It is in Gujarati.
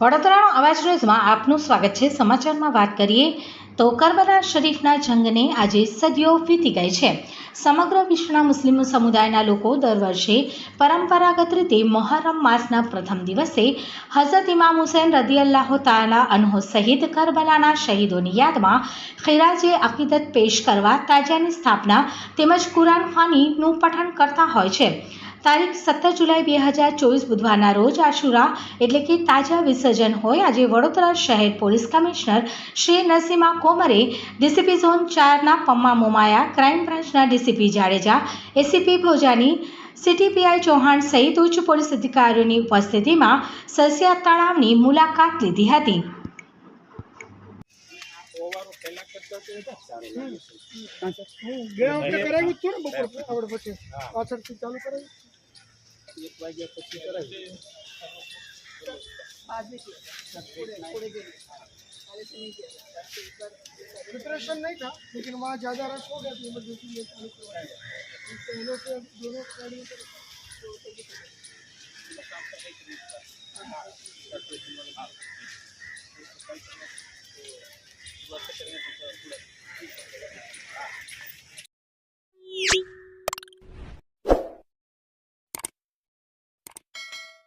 વડોદરાનો અવાજ ન્યૂઝમાં આપનું સ્વાગત છે. સમાચારમાં વાત કરીએ તો કરબલા શરીફના જંગને આજે સદીઓ વીતી ગઈ છે. સમગ્ર વિશ્વના મુસ્લિમ સમુદાયના લોકો દર વર્ષે પરંપરાગત રીતે મોહરમ માસના પ્રથમ દિવસે હઝરત ઇમામ હુસૈન રદી અલ્લાહ તાલા અનહો સહિત કરબલાના શહીદોની યાદમાં ખિરાજે અકીદત પેશ કરવા તાજિયાની સ્થાપના તેમજ કુરાન ખાનીનું પઠન કરતા હોય છે. તારીખ સત્તર જુલાઈ બે હજાર ચોવીસ બુધવારના રોજ આશુરા એટલે કે તાજા વિસર્જન હોય આજે વડોદરા શહેર police commissioner Shri Narasimha કોમરે DCP zone ચારના પમ્મા મોમાયા ક્રાઇમ બ્રાન્ચના DCP Jadeja ACP Bhojani CTPI Chauhan સહિત ઉચ્ચ પોલીસ અધિકારીઓની ઉપસ્થિતિમાં સરસિયા તળાવની મુલાકાત લીધી હતી. ગયા વખતે કરાવ્યું હતું ને બપોર આવડે પછી. પાછળથી ચાલુ કરાવ્યું? એક વાગ્યા પછી કરાવી प्रिपरेशन नहीं था लेकिन वहाँ ज़्यादा रश हो गया तो इमरजेंसी में चालू करवाया पहले से दोनों गाड़ियों पर